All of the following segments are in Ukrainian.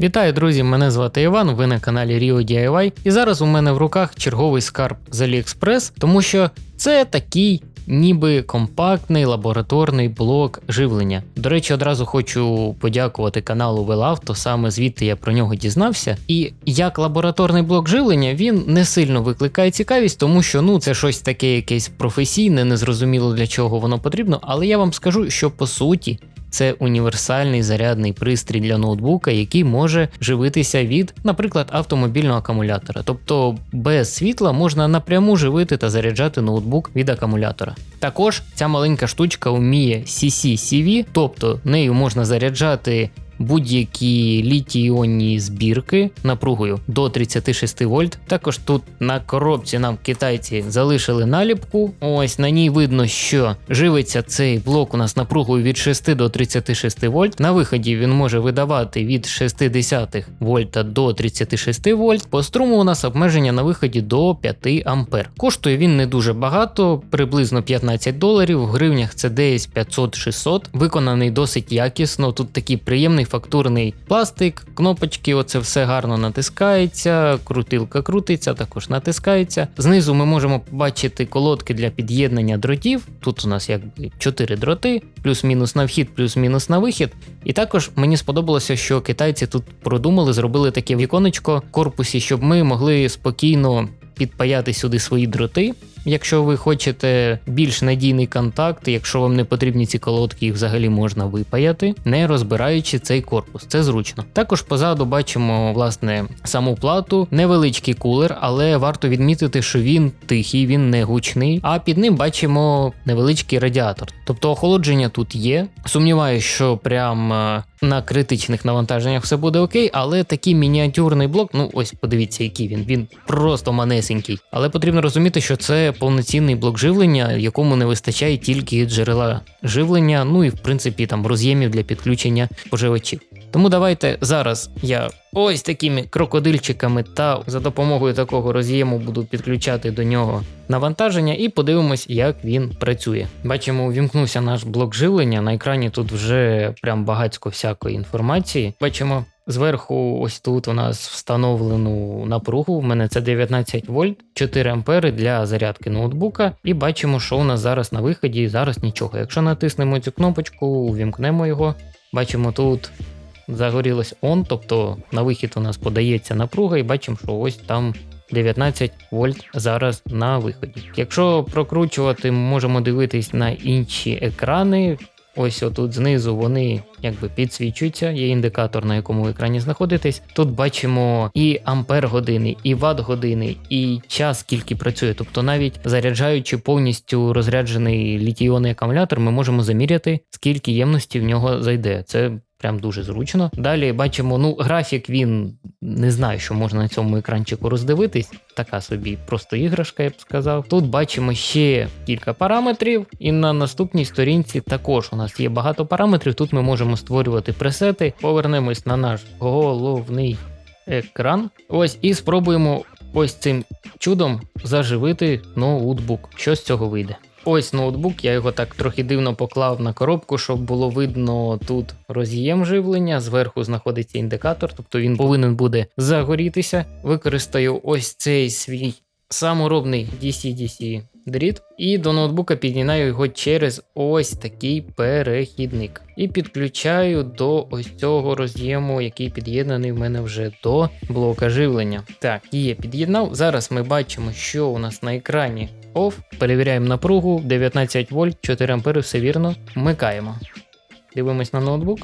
Вітаю, друзі! Мене звати Іван. Ви на каналі Rio DIY. І зараз у мене в руках черговий скарб з AliExpress, тому що це такий. Ніби компактний лабораторний блок живлення. До речі, одразу хочу подякувати каналу Велавто, саме звідти я про нього дізнався. І як лабораторний блок живлення він не сильно викликає цікавість, тому що ну це щось таке, якесь професійне, незрозуміло для чого воно потрібно. Але я вам скажу, що по суті це універсальний зарядний пристрій для ноутбука, який може живитися від, наприклад, автомобільного акумулятора. Тобто без світла можна напряму живити та заряджати ноутбук від акумулятора. Також ця маленька штучка вміє CC-CV, тобто нею можна заряджати будь-які літій-іонні збірки напругою до 36 вольт. Також тут на коробці нам китайці залишили наліпку. Ось на ній видно, що живиться цей блок у нас напругою від 6 до 36 вольт. На виході він може видавати від 0,6 вольта до 36 вольт. По струму у нас обмеження на виході до 5 ампер. Коштує він не дуже багато, приблизно 15 доларів. В гривнях це десь 500-600. Виконаний досить якісно. Тут такий приємний фактурний пластик, кнопочки, оце все гарно натискається, крутилка крутиться, також натискається. Знизу ми можемо побачити колодки для під'єднання дротів. Тут у нас якби 4 дроти, плюс-мінус на вхід, плюс-мінус на вихід. І також мені сподобалося, що китайці тут продумали, зробили таке віконечко в корпусі, щоб ми могли спокійно підпаяти сюди свої дроти. Якщо ви хочете більш надійний контакт, якщо вам не потрібні ці колодки, їх взагалі можна випаяти, не розбираючи цей корпус. Це зручно. Також позаду бачимо власне саму плату, невеличкий кулер, але варто відмітити, що він тихий, він не гучний. А під ним бачимо невеличкий радіатор. Тобто охолодження тут є. Сумніваюся, що прям е, на критичних навантаженнях все буде окей, але такий мініатюрний блок, ну ось подивіться, який він. Він просто манесенький. Але потрібно розуміти, що це повноцінний блок живлення, якому не вистачає тільки джерела живлення, ну і в принципі там роз'ємів для підключення споживачів. Тому давайте зараз я ось такими крокодильчиками та за допомогою такого роз'єму буду підключати до нього навантаження і подивимось, як він працює. Бачимо, увімкнувся наш блок живлення. На екрані тут вже прям багатько всякої інформації. Бачимо. Зверху, ось тут у нас встановлену напругу. У мене це 19 вольт, 4 ампери для зарядки ноутбука. І бачимо, що у нас зараз на виході. Зараз нічого. Якщо натиснемо цю кнопочку, увімкнемо його. Бачимо тут загорілось on, тобто на вихід у нас подається напруга, і бачимо, що ось там 19 вольт зараз на виході. Якщо прокручувати, можемо дивитись на інші екрани. Ось отут знизу вони якби підсвічуються, є індикатор, на якому екрані знаходитесь. Тут бачимо і ампер години, і ватт години, і час, скільки працює. Тобто, навіть заряджаючи повністю розряджений літій-іонний акумулятор, ми можемо заміряти, скільки ємності в нього зайде. Це прям дуже зручно. Далі бачимо, ну, графік він не знаю, що можна на цьому екранчику роздивитись. Така собі просто іграшка, я б сказав. Тут бачимо ще кілька параметрів, і на наступній сторінці також у нас є багато параметрів. Тут ми можемо створювати пресети. Повернемось на наш головний екран. Ось і спробуємо ось цим чудом заживити ноутбук. Що з цього вийде? Ось ноутбук, я його так трохи дивно поклав на коробку, щоб було видно тут роз'єм живлення. Зверху знаходиться індикатор, тобто він повинен буде загорітися. Використаю ось цей свій саморобний DC-DC дріт, і до ноутбука під'єднаю його через ось такий перехідник. І підключаю до ось цього роз'єму, який під'єднаний в мене вже до блока живлення. Так, є, під'єднав. Зараз ми бачимо, що у нас на екрані OFF. Перевіряємо напругу, 19 вольт, 4 ампери, все вірно. Вмикаємо. Дивимось на ноутбук.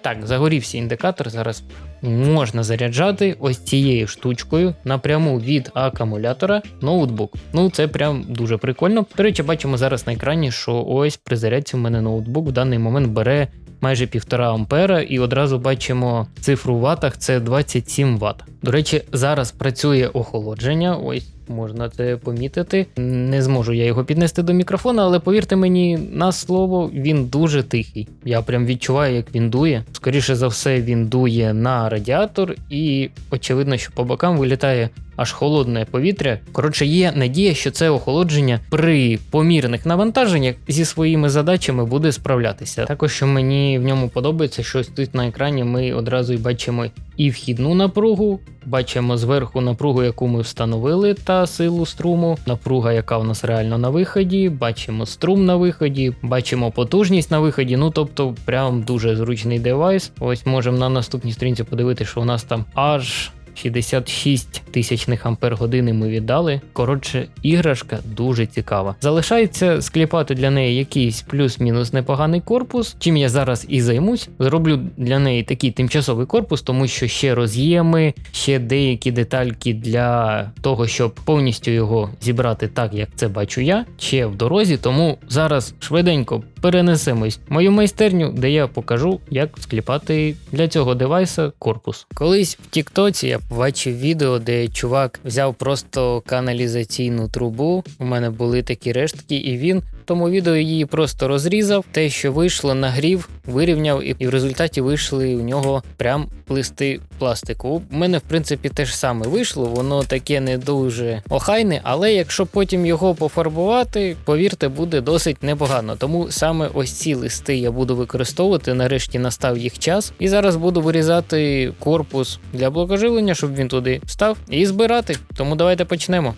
Так, загорівся індикатор. Зараз можна заряджати ось цією штучкою напряму від акумулятора ноутбук. Ну, це прям дуже прикольно. До речі, бачимо зараз на екрані, що ось при зарядці в мене ноутбук в даний момент бере майже 1,5 ампера, і одразу бачимо цифру ватах це 27 Вт. До речі, зараз працює охолодження. Ось можна це помітити. Не зможу я його піднести до мікрофона, але повірте мені на слово, він дуже тихий. Я прям відчуваю, як він дує. Скоріше за все, він дує на радіатор, і очевидно, що по бокам вилітає аж холодне повітря. Коротше, є надія, що це охолодження при помірних навантаженнях зі своїми задачами буде справлятися. Також що мені в ньому подобається, що ось тут на екрані ми одразу й бачимо і вхідну напругу, бачимо зверху напругу, яку ми встановили, та силу струму, напруга, яка у нас реально на виході, бачимо струм на виході, бачимо потужність на виході. Ну тобто, прям дуже зручний девайс. Ось можемо на наступній сторінці подивитися, що у нас там аж 66 тисячних ампер години ми віддали. Коротше, іграшка дуже цікава. Залишається скліпати для неї якийсь плюс-мінус непоганий корпус. Чим я зараз і займусь. Зроблю для неї такий тимчасовий корпус, тому що ще роз'єми, ще деякі детальки для того, щоб повністю його зібрати так, як це бачу я, ще в дорозі. Тому зараз швиденько перенесемось в мою майстерню, де я покажу, як скліпати для цього девайса корпус. Колись в Тіктоці я побачив відео, де чувак взяв просто каналізаційну трубу. У мене були такі рештки, і він тому відео її просто розрізав. Те, що вийшло, нагрів, вирівняв, і в результаті вийшли у нього прям листи пластику. У мене, в принципі, те ж саме вийшло, воно таке не дуже охайне, але якщо потім його пофарбувати, повірте, буде досить непогано. Тому саме ось ці листи я буду використовувати. Нарешті настав їх час. І зараз буду вирізати корпус для блокоживлення, щоб він туди став, і збирати. Тому давайте почнемо.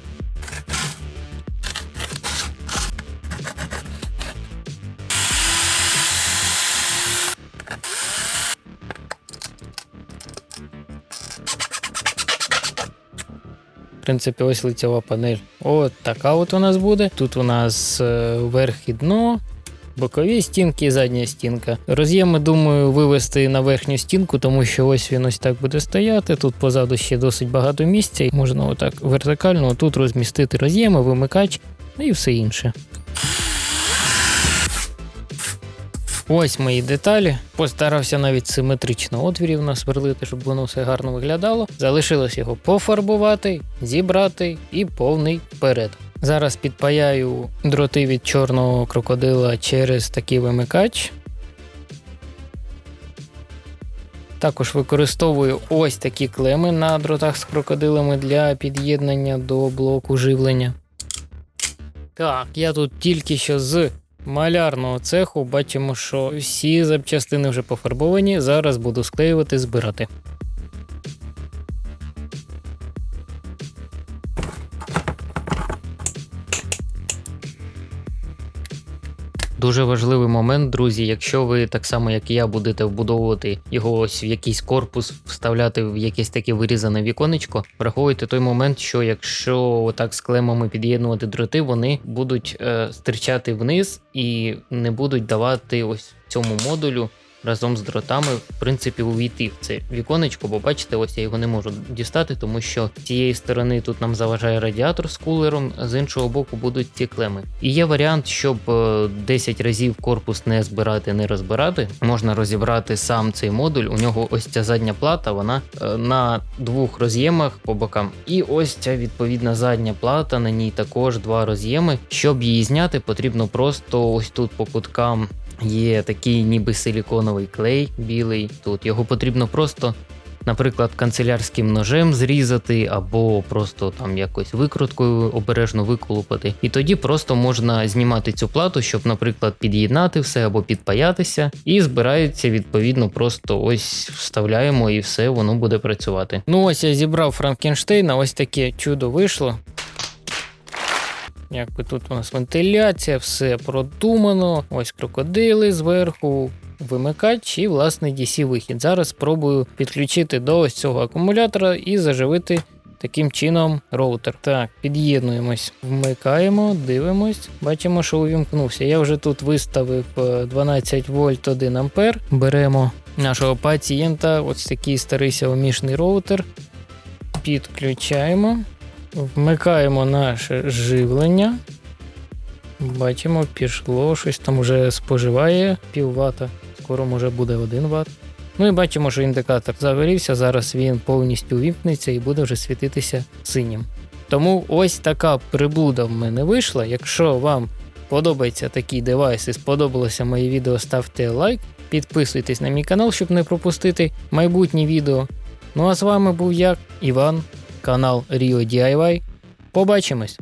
Принципі, ось лицева панель. От така от у нас буде. Тут у нас е, верх і дно, бокові стінки і задня стінка. Роз'єми, думаю, вивести на верхню стінку, тому що ось він ось так буде стояти. Тут позаду ще досить багато місця. Можна отак вертикально тут розмістити роз'єми, вимикач ну і все інше. Ось мої деталі. Постарався навіть симетрично отвірів насверлити, щоб воно все гарно виглядало. Залишилось його пофарбувати, зібрати і повний вперед. Зараз підпаяю дроти від чорного крокодила через такий вимикач. Також використовую ось такі клеми на дротах з крокодилами для під'єднання до блоку живлення. Так, я тут тільки що з малярного цеху бачимо, що всі запчастини вже пофарбовані. Зараз буду склеювати, збирати. Дуже важливий момент, друзі. Якщо ви так само, як і я, будете вбудовувати його ось в якийсь корпус, вставляти в якесь таке вирізане віконечко, враховуйте той момент, що якщо отак з клемами під'єднувати дроти, вони будуть е, стирчати вниз і не будуть давати ось цьому модулю разом з дротами, в принципі, увійти в це віконечко, бо бачите, ось я його не можу дістати, тому що з цієї сторони тут нам заважає радіатор з кулером, з іншого боку будуть ці клеми. І є варіант, щоб 10 е, разів корпус не збирати, не розбирати. Можна розібрати сам цей модуль. У нього ось ця задня плата, вона е, на двох роз'ємах по бокам. І ось ця відповідна задня плата, на ній також два роз'єми. Щоб її зняти, потрібно просто ось тут по куткам Є такий ніби силіконовий клей білий. Тут його потрібно просто, наприклад, канцелярським ножем зрізати, або просто там якось викруткою обережно виколупати. І тоді просто можна знімати цю плату, щоб, наприклад, під'єднати все або підпаятися, і збирається відповідно, просто ось вставляємо і все, воно буде працювати. Ну ось я зібрав Франкенштейна, ось таке чудо вийшло. Якби тут у нас вентиляція, все продумано. Ось крокодили зверху, вимикач і власний DC-вихід. Зараз спробую підключити до ось цього акумулятора і заживити таким чином роутер. Так, під'єднуємось, вмикаємо, дивимось. Бачимо, що увімкнувся. Я вже тут виставив 12 е, вольт 1 ампер. Беремо нашого пацієнта, ось такий старий сяомішний роутер. Підключаємо. Вмикаємо наше живлення. Бачимо, пішло, щось там вже споживає пів вата, скоро може буде 1 Вт. Ну і бачимо, що індикатор загорівся, зараз він повністю увімкнеться і буде вже світитися синім. Тому ось така приблуда в мене вийшла. Якщо вам подобається такий девайс і сподобалося моє відео, ставте лайк, підписуйтесь на мій канал, щоб не пропустити майбутні відео. Ну а з вами був я, Іван канал Rio DIY. Побачимось!